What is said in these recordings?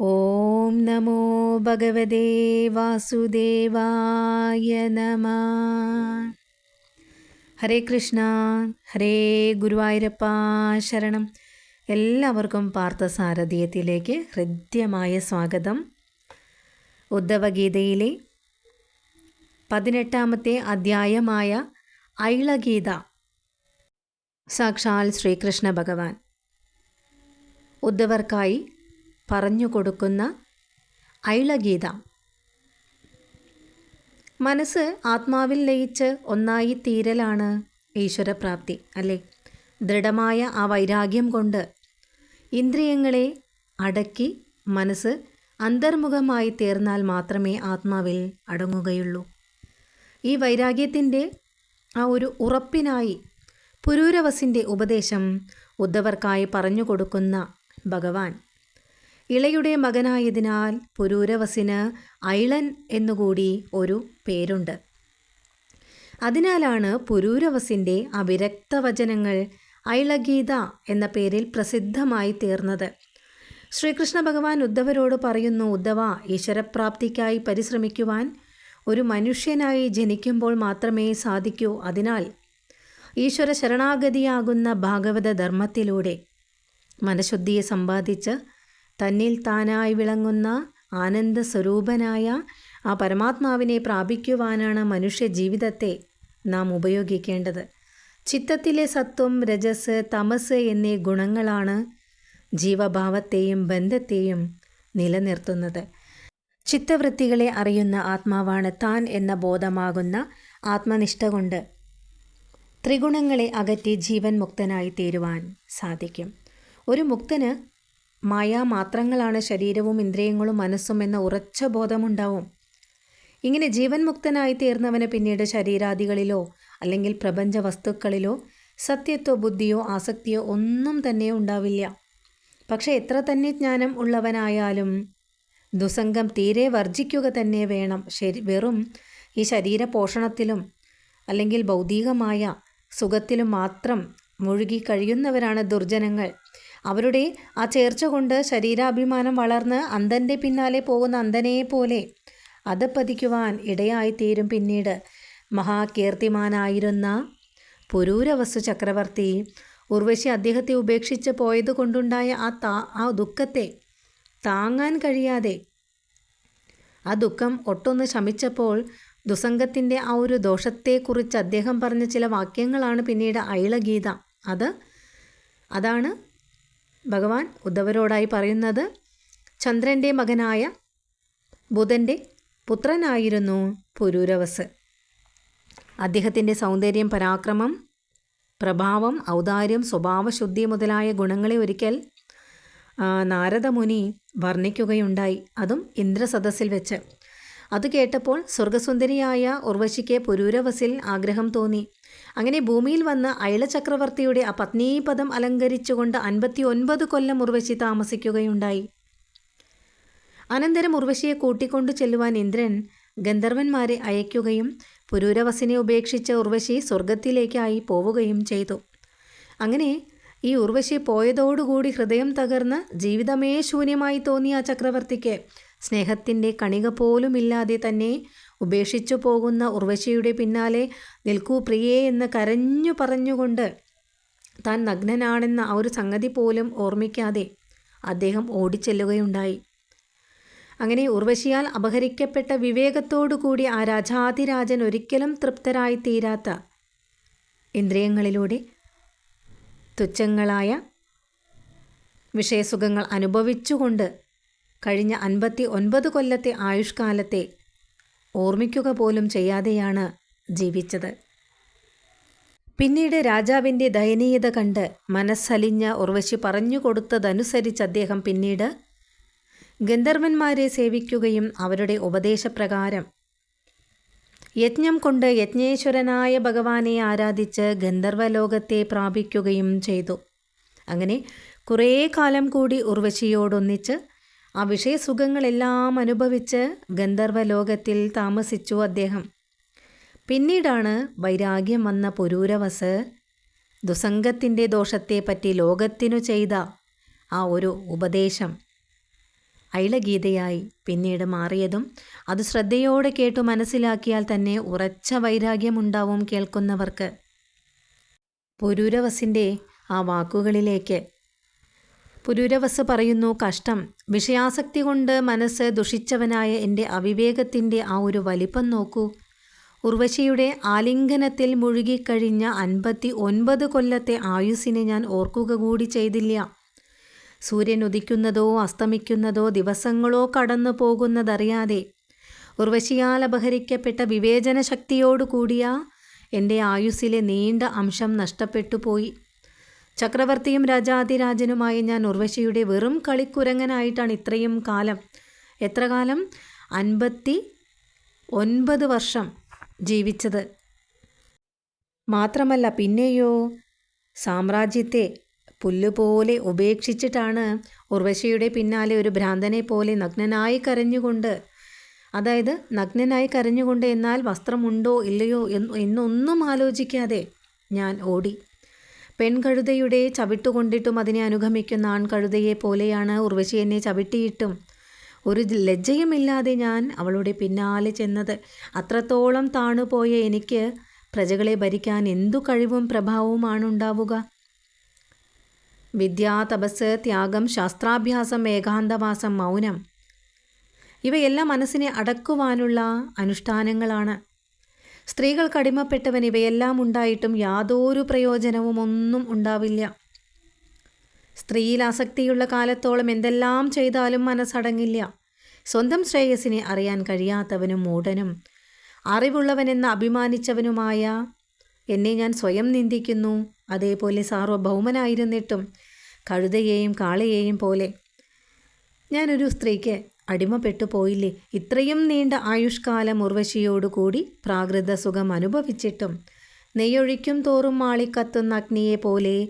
ഓം നമോ ഭഗവതേ വാസുദേവായ നമ. ഹരേ കൃഷ്ണ ഹരേ ഗുരുവായൂരപ്പ ശരണം. എല്ലാവർക്കും പാർത്ഥസാരഥീയത്തിലേക്ക് ഹൃദ്യമായ സ്വാഗതം. ഉദ്ധവഗീതയിലെ പതിനെട്ടാമത്തെ അധ്യായമായ ഐളഗീത. സാക്ഷാൽ ശ്രീകൃഷ്ണ ഭഗവാൻ. ഉദ്ധവർക്കായി പറഞ്ഞു കൊടുക്കുന്ന ഐളഗീത മനസ്സ് ആത്മാവിൽ ലയിച്ച് ഒന്നായി തീരലാണ് ഈശ്വരപ്രാപ്തി അല്ലേ? ദൃഢമായ ആ വൈരാഗ്യം കൊണ്ട് ഇന്ദ്രിയങ്ങളെ അടക്കി മനസ്സ് അന്തർമുഖമായി തീർന്നാൽ മാത്രമേ ആത്മാവിൽ അടങ്ങുകയുള്ളൂ. ഈ വൈരാഗ്യത്തിന്റെ ആ ഒരു ഉറപ്പിനായി പുരൂരവസിന്റെ ഉപദേശം ഉദ്ധവർക്കായി പറഞ്ഞു കൊടുക്കുന്ന ഭഗവാൻ ഇളയുടെ മകനായതിനാൽ പുരൂരവസിന് ഐളൻ എന്നുകൂടി ഒരു പേരുണ്ട്. അതിനാലാണ് പുരൂരവസിന്റെ അവിരക്ത വചനങ്ങൾ ഐളഗീത എന്ന പേരിൽ പ്രസിദ്ധമായി തീർന്നത്. ശ്രീകൃഷ്ണ ഭഗവാൻ ഉദ്ധവരോട് പറയുന്നു ഉദ്ധവ ഈശ്വരപ്രാപ്തിക്കായി പരിശ്രമിക്കുവാൻ ഒരു മനുഷ്യനായി ജനിക്കുമ്പോൾ മാത്രമേ സാധിക്കൂ. അതിനാൽ ഈശ്വര ശരണാഗതിയാകുന്ന ഭാഗവത ധർമ്മത്തിലൂടെ മനഃശുദ്ധിയെ സമ്പാദിച്ച് തന്നിൽ താനായി വിളങ്ങുന്ന ആനന്ദ സ്വരൂപനായ ആ പരമാത്മാവിനെ പ്രാപിക്കുവാനാണ് മനുഷ്യ ജീവിതത്തെ നാം ഉപയോഗിക്കേണ്ടത്. ചിത്തത്തിലെ സത്വം രജസ് തമസ് എന്നീ ഗുണങ്ങളാണ് ജീവഭാവത്തെയും ബന്ധത്തെയും നിലനിർത്തുന്നത്. ചിത്തവൃത്തികളെ അറിയുന്ന ആത്മാവാണ് താൻ എന്ന ബോധമാകുന്ന ആത്മനിഷ്ഠ കൊണ്ട് ത്രിഗുണങ്ങളെ അകറ്റി ജീവൻ മുക്തനായി തീരുവാൻ സാധിക്കും. ഒരു മുക്തന് മായാമാത്രങ്ങളാണ് ശരീരവും ഇന്ദ്രിയങ്ങളും മനസ്സും എന്ന ഉറച്ച ബോധമുണ്ടാവും. ഇങ്ങനെ ജീവൻ മുക്തനായി തീർന്നവന് പിന്നീട് ശരീരാദികളിലോ അല്ലെങ്കിൽ പ്രപഞ്ച വസ്തുക്കളിലോ സത്യത്തോ ബുദ്ധിയോ ആസക്തിയോ ഒന്നും തന്നെ ഉണ്ടാവില്ല. പക്ഷേ എത്ര തന്നെ ജ്ഞാനം ഉള്ളവനായാലും ദുസംഗം തീരെ വർജിക്കുക തന്നെ വേണം. ശരി വെറും ഈ ശരീര പോഷണത്തിലും അല്ലെങ്കിൽ ഭൗതികമായ സുഖത്തിലും മാത്രം മുഴുകി കഴിയുന്നവരാണ് ദുർജനങ്ങൾ. അവരുടെ ആ ചേർച്ച കൊണ്ട് ശരീരാഭിമാനം വളർന്ന് അന്ധന്റെ പിന്നാലെ പോകുന്ന അന്ധനെ പോലെ അതപ്പതിക്കുവാൻ ഇടയായിത്തീരും പിന്നീട്. മഹാകീർത്തിമാനായിരുന്ന പുരൂരവസ്തു ചക്രവർത്തി ഉർവശി അദ്ദേഹത്തെ ഉപേക്ഷിച്ച് പോയത് കൊണ്ടുണ്ടായ ആ താ ആ ദുഃഖത്തെ താങ്ങാൻ കഴിയാതെ ആ ദുഃഖം ഒട്ടൊന്ന് ശമിച്ചപ്പോൾ ദുസംഗത്തിന്റെ ആ ഒരു ദോഷത്തെക്കുറിച്ച് അദ്ദേഹം പറഞ്ഞ ചില വാക്യങ്ങളാണ് പിന്നീട് ഐളഗീത അത് അതാണ് ഭഗവാൻ ഉദ്ധവരോടായി പറയുന്നത് ചന്ദ്രന്റെ മകനായ ബുധന്റെ പുത്രനായിരുന്നു പുരൂരവസ്. അദ്ദേഹത്തിന്റെ സൗന്ദര്യം പരാക്രമം പ്രഭാവം ഔദാര്യം സ്വഭാവശുദ്ധി മുതലായ ഗുണങ്ങളെ ഒരിക്കൽ നാരദമുനി വർണിക്കുകയുണ്ടായി. അതും ഇന്ദ്രസദസ്സിൽ വെച്ച്. അത് കേട്ടപ്പോൾ സ്വർഗസുന്ദരിയായ ഉർവശിക്ക് പുരൂരവസിൽ ആഗ്രഹം തോന്നി. അങ്ങനെ ഭൂമിയിൽ വന്ന് അയള ചക്രവർത്തിയുടെ ആ പത്നീപദം അലങ്കരിച്ചുകൊണ്ട് അൻപത്തി ഒൻപത് കൊല്ലം ഉർവശി താമസിക്കുകയുണ്ടായി. അനന്തരം ഉർവശിയെ കൂട്ടിക്കൊണ്ടു ചെല്ലുവാൻ ഇന്ദ്രൻ ഗന്ധർവന്മാരെ അയക്കുകയും പുരൂരവസിനെ ഉപേക്ഷിച്ച ഉർവശി സ്വർഗത്തിലേക്കായി പോവുകയും ചെയ്തു. അങ്ങനെ ഈ ഉർവശി പോയതോടുകൂടി ഹൃദയം തകർന്ന് ജീവിതമേ ശൂന്യമായി തോന്നിയ ആ ചക്രവർത്തിക്ക് സ്നേഹത്തിന്റെ കണിക പോലുമില്ലാതെ തന്നെ ഉപേക്ഷിച്ചു പോകുന്ന ഉർവശിയുടെ പിന്നാലെ നിൽക്കൂ പ്രിയേ എന്ന് കരഞ്ഞു പറഞ്ഞുകൊണ്ട് താൻ നഗ്നനാണെന്ന ആ ഒരു സംഗതി പോലും ഓർമ്മിക്കാതെ അദ്ദേഹം ഓടിച്ചെല്ലുകയുണ്ടായി. അങ്ങനെ ഉർവശിയാൽ അപഹരിക്കപ്പെട്ട വിവേകത്തോടുകൂടി ആ രാജാതിരാജൻ ഒരിക്കലും തൃപ്തരായി തീരാത്ത ഇന്ദ്രിയങ്ങളിലൂടെ തുച്ഛങ്ങളായ വിഷയസുഖങ്ങൾ അനുഭവിച്ചുകൊണ്ട് കഴിഞ്ഞ അൻപത്തി ഒൻപത് കൊല്ലത്തെ ആയുഷ്കാലത്തെ ഓർമ്മിക്കുക പോലും ചെയ്യാതെയാണ് ജീവിച്ചത്. പിന്നീട് രാജാവിന്റെ ദയനീയത കണ്ട് മനസ്സലിഞ്ഞ ഉർവശി പറഞ്ഞു കൊടുത്തതനുസരിച്ച് അദ്ദേഹം പിന്നീട് ഗന്ധർവന്മാരെ സേവിക്കുകയും അവരുടെ ഉപദേശപ്രകാരം യജ്ഞം കൊണ്ട് യജ്ഞേശ്വരനായ ഭഗവാനെ ആരാധിച്ച് ഗന്ധർവലോകത്തെ പ്രാപിക്കുകയും ചെയ്തു. അങ്ങനെ കുറേ കാലം കൂടി ഉർവശിയോടൊന്നിച്ച് ആ വിഷയസുഖങ്ങളെല്ലാം അനുഭവിച്ച് ഗന്ധർവ ലോകത്തിൽ താമസിച്ചു അദ്ദേഹം. പിന്നീടാണ് വൈരാഗ്യം വന്ന പുരൂരവസ് ദുസംഗത്തിന്റെ ദോഷത്തെപ്പറ്റി ലോകത്തിനു ചെയ്ത ആ ഒരു ഉപദേശം ഐളഗീതയായി പിന്നീട് മാറിയതും അത് ശ്രദ്ധയോടെ കേട്ടു മനസ്സിലാക്കിയാൽ തന്നെ ഉറച്ച വൈരാഗ്യമുണ്ടാവും കേൾക്കുന്നവർക്ക്. പുരൂരവസിന്റെ ആ വാക്കുകളിലേക്ക് പുരൂരവസ് പറയുന്നു കഷ്ടം. വിഷയാസക്തി കൊണ്ട് മനസ്സ് ദുഷിച്ചവനായ എന്റെ അവിവേകത്തിന്റെ ആ ഒരു വലിപ്പം നോക്കൂ. ഉർവശിയുടെ ആലിംഗനത്തിൽ മുഴുകിക്കഴിഞ്ഞ അൻപത്തി ഒൻപത് കൊല്ലത്തെ ആയുസ്സിനെ ഞാൻ ഓർക്കുക കൂടി ചെയ്തില്ല. സൂര്യൻ ഉദിക്കുന്നതോ അസ്തമിക്കുന്നതോ ദിവസങ്ങളോ കടന്നു പോകുന്നതറിയാതെ ഉർവശിയാൽ അപഹരിക്കപ്പെട്ട വിവേചന ശക്തിയോടുകൂടിയ എന്റെ ആയുസ്സിലെ നീണ്ട അംശം നഷ്ടപ്പെട്ടു പോയി. ചക്രവർത്തിയും രാജാതിരാജനുമായി ഞാൻ ഉർവശിയുടെ വെറും കളിക്കുരങ്ങനായിട്ടാണ് ഇത്രയും കാലം. എത്ര കാലം? അൻപത്തി ഒൻപത് വർഷം ജീവിച്ചത്. മാത്രമല്ല പിന്നെയോ? സാമ്രാജ്യത്തെ പുല്ലുപോലെ ഉപേക്ഷിച്ചിട്ടാണ് ഉർവശിയുടെ പിന്നാലെ ഒരു ഭ്രാന്തനെ പോലെ നഗ്നനായി കരഞ്ഞുകൊണ്ട് അതായത് നഗ്നനായി കരഞ്ഞുകൊണ്ട് എന്നാൽ വസ്ത്രമുണ്ടോ ഇല്ലയോ എന്നൊന്നും ആലോചിക്കാതെ ഞാൻ ഓടി. പെൺകഴുതയുടെ ചവിട്ടുകൊണ്ടിട്ടും അതിനെ അനുഗമിക്കുന്ന ആൺകഴുതയെ പോലെയാണ് ഉർവശി എന്നെ ചവിട്ടിയിട്ടും. ഒരു ലജ്ജയുമില്ലാതെ ഞാൻ അവളുടെ പിന്നാലെ ചെന്നത്. അത്രത്തോളം താണുപോയ എനിക്ക് പ്രജകളെ ഭരിക്കാൻ എന്തു കഴിവും പ്രഭാവവുമാണ് ഉണ്ടാവുക വിദ്യാ തപസ് ത്യാഗം ശാസ്ത്രാഭ്യാസം ഏകാന്തവാസം മൗനം. ഇവയെല്ലാം മനസ്സിനെ അടക്കുവാനുള്ള അനുഷ്ഠാനങ്ങളാണ്. സ്ത്രീകൾക്ക് അടിമപ്പെട്ടവൻ ഇവയെല്ലാം ഉണ്ടായിട്ടും യാതൊരു പ്രയോജനവും ഒന്നും ഉണ്ടാവില്ല. സ്ത്രീയിൽ ആസക്തിയുള്ള കാലത്തോളം എന്തെല്ലാം ചെയ്താലും മനസ്സടങ്ങില്ല. സ്വന്തം ശ്രേയസിനെ അറിയാൻ കഴിയാത്തവനും മൂടനും അറിവുള്ളവനെന്ന് അഭിമാനിച്ചവനുമായ എന്നെ ഞാൻ സ്വയം നിന്ദിക്കുന്നു. അതേപോലെ സാർവഭൗമനായിരുന്നിട്ടും കഴുതയെയും കാളയെയും പോലെ. ഞാനൊരു സ്ത്രീക്ക് അടിമപ്പെട്ടു പോയില്ലേ ഇത്രയും നീണ്ട ആയുഷ്കാലം ഉർവശിയോടുകൂടി പ്രാകൃത സുഖം അനുഭവിച്ചിട്ടും നെയ്യൊഴിക്കും തോറും മാളിക്കത്തുന്ന അഗ്നിയെ പോലെ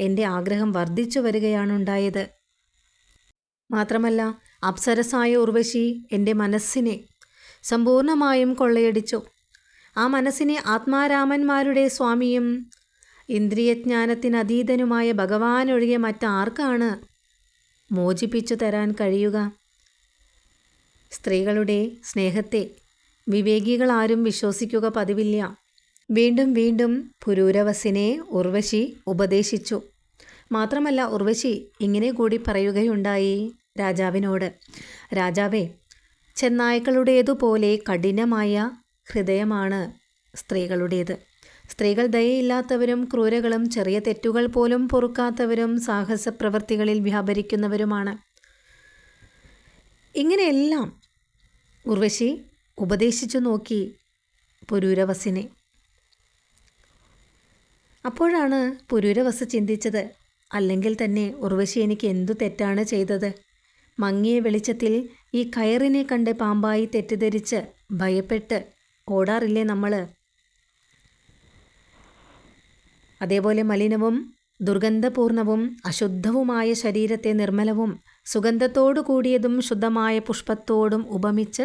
എന്റെ ആഗ്രഹം വർദ്ധിച്ചു വരികയാണുണ്ടായത്. മാത്രമല്ല അപ്സരസായ ഉർവശി എന്റെ മനസ്സിനെ സമ്പൂർണമായും കൊള്ളയടിച്ചു. ആ മനസ്സിനെ ആത്മാരാമന്മാരുടെ സ്വാമിയും ഇന്ദ്രിയജ്ഞാനത്തിനതീതനുമായ ഭഗവാനൊഴികെ മറ്റാർക്കാണ് മോചിപ്പിച്ചു തരാൻ കഴിയുക? സ്ത്രീകളുടെ സ്നേഹത്തെ വിവേകികളാരും വിശ്വസിക്കുക പതിവില്ല. വീണ്ടും വീണ്ടും പുരൂരവസിനെ ഉർവശി ഉപദേശിച്ചു. മാത്രമല്ല ഉർവശി ഇങ്ങനെ കൂടി പറയുകയുണ്ടായി രാജാവിനോട്. രാജാവേ ചെന്നായ്ക്കളുടേതുപോലെ കഠിനമായ ഹൃദയമാണ് സ്ത്രീകളുടേത്. സ്ത്രീകൾ ദയയില്ലാത്തവരും ക്രൂരകളും ചെറിയ തെറ്റുകൾ പോലും പൊറുക്കാത്തവരും സാഹസ പ്രവൃത്തികളിൽ വ്യാപരിക്കുന്നവരുമാണ്. ഇങ്ങനെയെല്ലാം ഉർവശി ഉപദേശിച്ചു നോക്കി പുരൂരവസിനെ. അപ്പോഴാണ് പുരൂരവസ് ചിന്തിച്ചത് അല്ലെങ്കിൽ തന്നെ ഉർവശി എനിക്ക് എന്തു തെറ്റാണ് ചെയ്തത്? മങ്ങിയ വെളിച്ചത്തിൽ ഈ കയറിനെ കണ്ട് പാമ്പായി തെറ്റിദ്ധരിച്ച് ഭയപ്പെട്ട് ഓടാറില്ലേ നമ്മൾ അതേപോലെ മലിനവും ദുർഗന്ധപൂർണവും അശുദ്ധവുമായ ശരീരത്തെ നിർമ്മലവും സുഗന്ധത്തോടു കൂടിയതും ശുദ്ധമായ പുഷ്പത്തോടും ഉപമിച്ച്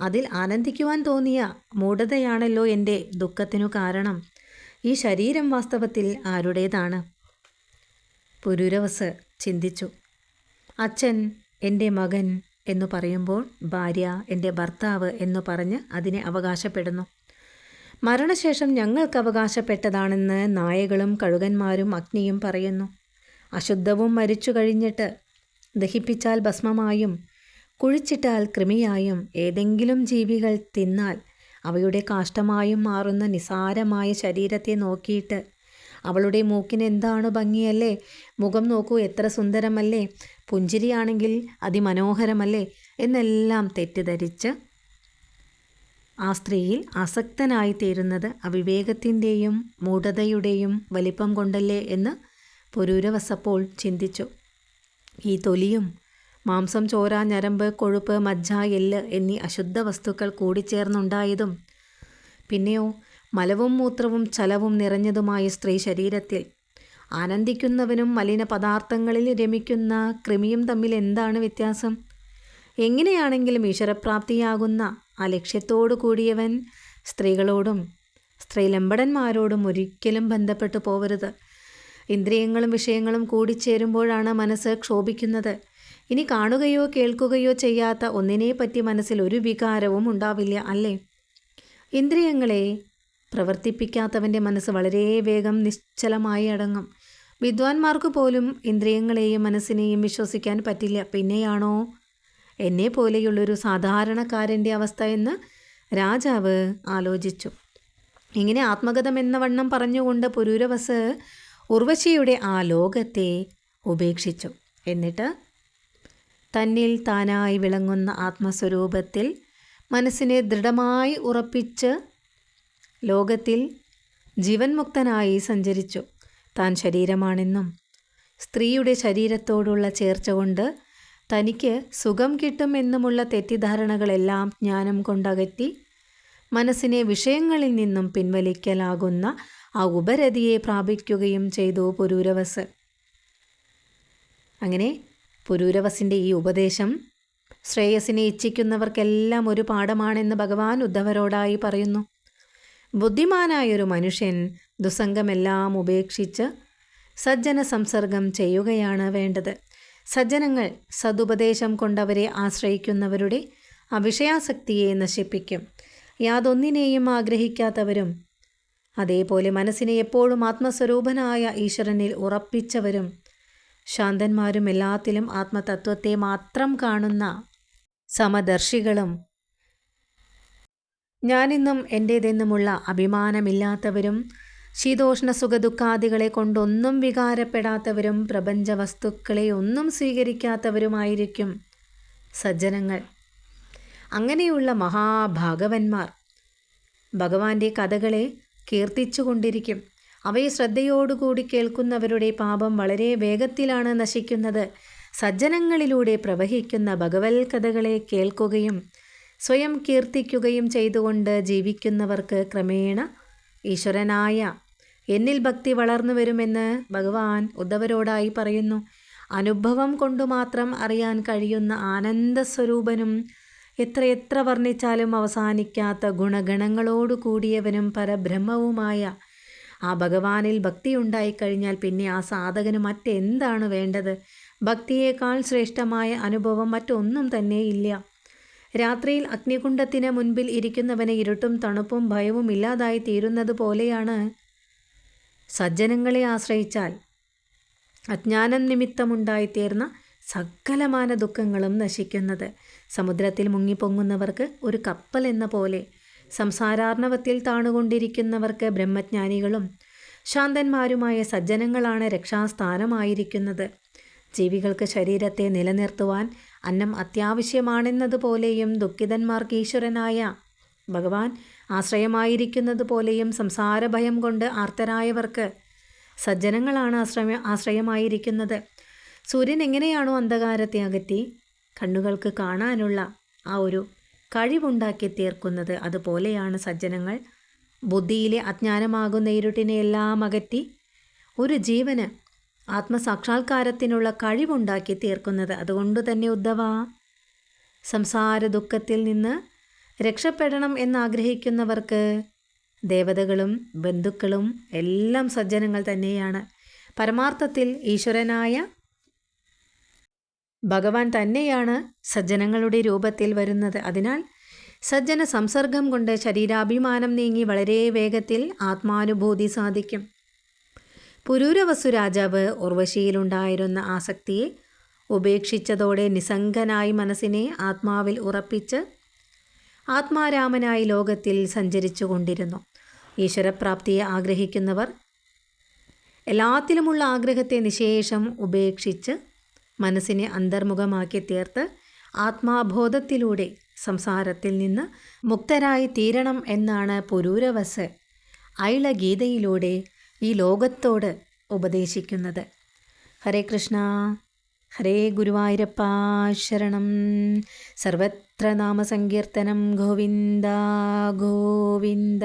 അതിൽ ആനന്ദിക്കുവാൻ തോന്നിയ മൂഢതയാണല്ലോ എന്റെ ദുഃഖത്തിനു കാരണം. ഈ ശരീരം വാസ്തവത്തിൽ ആരുടേതാണ്? പുരുരവസ് ചിന്തിച്ചു. അച്ഛൻ എന്റെ മകൻ എന്നു പറയുമ്പോൾ ഭാര്യ എന്റെ ഭർത്താവ് എന്നു പറഞ്ഞ് അതിനെ അവകാശപ്പെടുന്നു. മരണശേഷം ഞങ്ങൾക്ക് അവകാശപ്പെട്ടതാണെന്ന് നായകളും കഴുകന്മാരും അഗ്നിയും പറയുന്നു. അശുദ്ധവും മരിച്ചു കഴിഞ്ഞിട്ട് ദഹിപ്പിച്ചാൽ ഭസ്മമായും കുഴിച്ചിട്ടാൽ കൃമിയായും ഏതെങ്കിലും ജീവികൾ തിന്നാൽ അവയുടെ കാഷ്ടമായും മാറുന്ന നിസാരമായ ശരീരത്തെ നോക്കിയിട്ട് അവളുടെ മൂക്കിന് എന്താണ് ഭംഗിയല്ലേ? മുഖം നോക്കൂ എത്ര സുന്ദരമല്ലേ? പുഞ്ചിരിയാണെങ്കിൽ അതിമനോഹരമല്ലേ? എന്നെല്ലാം തെറ്റിദ്ധരിച്ച് ആ സ്ത്രീയിൽ അസക്തനായി തീരുന്നത് അവിവേകത്തിന്റെയും മൂഢതയുടെയും വലിപ്പം കൊണ്ടല്ലേ എന്ന് പുരൂരവസപ്പോൾ ചിന്തിച്ചു. ഈ തൊലിയും മാംസം ചോര ഞരമ്പ് കൊഴുപ്പ് മജ്ജ എല്ല് എന്നീ അശുദ്ധ വസ്തുക്കൾ കൂടിച്ചേർന്നുണ്ടായതും പിന്നെയോ മലവും മൂത്രവും ചലവും നിറഞ്ഞതുമായ സ്ത്രീ ശരീരത്തിൽ ആനന്ദിക്കുന്നവനും മലിന പദാർത്ഥങ്ങളിൽ രമിക്കുന്ന കൃമിയും തമ്മിൽ എന്താണ് വ്യത്യാസം? എങ്ങനെയാണെങ്കിലും ഈശ്വരപ്രാപ്തിയാകുന്ന ആ ലക്ഷ്യത്തോടു കൂടിയവൻ സ്ത്രീകളോടും സ്ത്രീലമ്പടന്മാരോടും ഒരിക്കലും ബന്ധപ്പെട്ടു പോവരുത്. ഇന്ദ്രിയങ്ങളും വിഷയങ്ങളും കൂടിച്ചേരുമ്പോഴാണ് മനസ്സ് ക്ഷോഭിക്കുന്നത്. ഇനി കാണുകയോ കേൾക്കുകയോ ചെയ്യാത്ത ഒന്നിനെപ്പറ്റി മനസ്സിൽ ഒരു വികാരവും ഉണ്ടാവില്ല അല്ലേ? ഇന്ദ്രിയങ്ങളെ പ്രവർത്തിപ്പിക്കാത്തവന്റെ മനസ്സ് വളരെ വേഗം നിശ്ചലമായി അടങ്ങും. വിദ്വാൻമാർക്ക് പോലും ഇന്ദ്രിയങ്ങളെയും മനസ്സിനെയും വിശ്വസിക്കാൻ പറ്റില്ല. പിന്നെയാണോ? എന്നെ പോലെയുള്ളൊരു സാധാരണക്കാരന്റെ അവസ്ഥ എന്ന് രാജാവ് ആലോചിച്ചു. ഇങ്ങനെ ആത്മഗതം എന്ന വണ്ണം പറഞ്ഞുകൊണ്ട് പുരൂരവസ് ഉർവശിയുടെ ആ ലോകത്തെ ഉപേക്ഷിച്ചു. എന്നിട്ട് തന്നിൽ താനായി വിളങ്ങുന്ന ആത്മസ്വരൂപത്തിൽ മനസ്സിനെ ദൃഢമായി ഉറപ്പിച്ച് ലോകത്തിൽ ജീവൻ മുക്തനായി സഞ്ചരിച്ചു. താൻ ശരീരമാണെന്നും സ്ത്രീയുടെ ശരീരത്തോടുള്ള ചേർച്ച കൊണ്ട് തനിക്ക് സുഖം കിട്ടുമെന്നുമുള്ള തെറ്റിദ്ധാരണകളെല്ലാം ജ്ഞാനം കൊണ്ടകറ്റി മനസ്സിനെ വിഷയങ്ങളിൽ നിന്നും പിൻവലിക്കലാകുന്ന ആ ഉപരതിയെ പ്രാപിക്കുകയും ചെയ്തു പുരൂരവസ്. അങ്ങനെ പുരൂരവസിന്റെ ഈ ഉപദേശം ശ്രേയസിനെ ഇച്ഛിക്കുന്നവർക്കെല്ലാം ഒരു പാഠമാണെന്ന് ഭഗവാൻ ഉദ്ധവരോടായി പറയുന്നു. ബുദ്ധിമാനായൊരു മനുഷ്യൻ ദുസംഗമെല്ലാം ഉപേക്ഷിച്ച് സജ്ജന സംസർഗം ചെയ്യുകയാണ് വേണ്ടത്. സജ്ജനങ്ങൾ സതുപദേശം കൊണ്ടവരെ ആശ്രയിക്കുന്നവരുടെ അവിഷയാസക്തിയെ നശിപ്പിക്കും. യാതൊന്നിനെയും ആഗ്രഹിക്കാത്തവരും അതേപോലെ മനസ്സിനെ എപ്പോഴും ആത്മസ്വരൂപനായ ഈശ്വരനിൽ ഉറപ്പിച്ചവരും ശാന്തന്മാരും എല്ലാത്തിലും ആത്മതത്വത്തെ മാത്രം കാണുന്ന സമദർശികളും ഞാനിന്നും എന്റേതെന്നുമുള്ള അഭിമാനമില്ലാത്തവരും ശീതോഷ്ണ സുഖദുഃഖാദികളെ കൊണ്ടൊന്നും വികാരപ്പെടാത്തവരും പ്രപഞ്ച വസ്തുക്കളെ ഒന്നും സ്വീകരിക്കാത്തവരുമായിരിക്കും സജ്ജനങ്ങൾ. അങ്ങനെയുള്ള മഹാഭാഗവന്മാർ ഭഗവാന്റെ കഥകളെ കീർത്തിച്ചുകൊണ്ടിരിക്കും. അവയെ ശ്രദ്ധയോടുകൂടി കേൾക്കുന്നവരുടെ പാപം വളരെ വേഗത്തിലാണ് നശിക്കുന്നത്. സജ്ജനങ്ങളിലൂടെ പ്രവഹിക്കുന്ന ഭഗവത് കഥകളെ കേൾക്കുകയും സ്വയം കീർത്തിക്കുകയും ചെയ്തുകൊണ്ട് ജീവിക്കുന്നവർക്ക് ക്രമേണ ഈശ്വരനായ എന്നിൽ ഭക്തി വളർന്നു വരുമെന്ന് ഭഗവാൻ ഉദ്ധവരോടായി പറയുന്നു. അനുഭവം കൊണ്ടു മാത്രം അറിയാൻ കഴിയുന്ന ആനന്ദസ്വരൂപനും എത്രയെത്ര വർണിച്ചാലും അവസാനിക്കാത്ത ഗുണഗണങ്ങളോടു കൂടിയവനും പരബ്രഹ്മവുമായ ആ ഭഗവാനിൽ ഭക്തി ഉണ്ടായിക്കഴിഞ്ഞാൽ പിന്നെ ആ സാധകന് മറ്റെന്താണ് വേണ്ടത്? ഭക്തിയേക്കാൾ ശ്രേഷ്ഠമായ അനുഭവം മറ്റൊന്നും തന്നെ ഇല്ല. രാത്രിയിൽ അഗ്നികുണ്ഡത്തിന് മുൻപിൽ ഇരിക്കുന്നവന് ഇരുട്ടും തണുപ്പും ഭയവും ഇല്ലാതായി തീരുന്നത് പോലെയാണ് സജ്ജനങ്ങളെ ആശ്രയിച്ചാൽ. അജ്ഞാനം നിമിത്തമുണ്ടായിത്തീർന്ന സകലമാന ദുഃഖങ്ങളും നശിക്കുന്നത്. സമുദ്രത്തിൽ മുങ്ങിപ്പൊങ്ങുന്നവർക്ക് ഒരു കപ്പൽ എന്ന പോലെ സംസാരാർണവത്തിൽ താണുകൊണ്ടിരിക്കുന്നവർക്ക് ബ്രഹ്മജ്ഞാനികളും ശാന്തന്മാരുമായ സജ്ജനങ്ങളാണ് രക്ഷാസ്ഥാനമായിരിക്കുന്നത്. ജീവികൾക്ക് ശരീരത്തെ നിലനിർത്തുവാൻ അന്നം അത്യാവശ്യമാണെന്നതുപോലെയും ദുഃഖിതന്മാർക്ക് ഈശ്വരനായ ഭഗവാൻ ആശ്രയമായിരിക്കുന്നത് പോലെയും സംസാരഭയം കൊണ്ട് ആർത്തരായവർക്ക് സജ്ജനങ്ങളാണ് ആശ്രയ ആശ്രയമായിരിക്കുന്നത്. സൂര്യൻ എങ്ങനെയാണോ അന്ധകാരത്തെ അകറ്റി കണ്ണുകൾക്ക് കാണാനുള്ള ആ ഒരു കഴിവുണ്ടാക്കി തീർക്കുന്നത് അതുപോലെയാണ് സജ്ജനങ്ങൾ. ബുദ്ധിയിലെ അജ്ഞാനമാകുന്ന ഇരുട്ടിനെ എല്ലാം അകറ്റി ഒരു ജീവന് ആത്മസാക്ഷാത്കാരത്തിനുള്ള കഴിവുണ്ടാക്കി തീർക്കുന്നത് അതുകൊണ്ട് തന്നെ ഉദ്ധവ. സംസാര ദുഃഖത്തിൽ നിന്ന് രക്ഷപ്പെടണം എന്നാഗ്രഹിക്കുന്നവർക്ക് ദേവതകളും ബന്ധുക്കളും എല്ലാം സജ്ജനങ്ങൾ തന്നെയാണ്. പരമാർത്ഥത്തിൽ ഈശ്വരനായ ഭഗവാൻ തന്നെയാണ് സജ്ജനങ്ങളുടെ രൂപത്തിൽ വരുന്നത്. അതിനാൽ സജ്ജന സംസർഗം കൊണ്ട് ശരീരാഭിമാനം നീങ്ങി വളരെ വേഗത്തിൽ ആത്മാനുഭൂതി സാധിക്കും. പുരൂരവസു രാജാവ് ഉർവശിയിലുണ്ടായിരുന്ന ആസക്തിയെ ഉപേക്ഷിച്ചതോടെ നിസംഗനായി മനസ്സിനെ ആത്മാവിൽ ഉറപ്പിച്ച് ആത്മാരാമനായി ലോകത്തിൽ സഞ്ചരിച്ചു കൊണ്ടിരുന്നു. ഈശ്വരപ്രാപ്തിയെ ആഗ്രഹിക്കുന്നവർ എല്ലാത്തിലുമുള്ള ആഗ്രഹത്തെ നിശേഷം ഉപേക്ഷിച്ച് മനസ്സിനെ അന്തർമുഖമാക്കി തീർത്ത് ആത്മാബോധത്തിലൂടെ സംസാരത്തിൽ നിന്ന് മുക്തരായി തീരണം എന്നാണ് പുരൂരവസ് ഐളഗീതയിലൂടെ ഈ ലോകത്തോട് ഉപദേശിക്കുന്നത്. ഹരേ കൃഷ്ണ ഹരേ ഗുരുവായൂരപ്പ ശരണം. സർവത്ര നാമസങ്കീർത്തനം ഗോവിന്ദ ഗോവിന്ദ.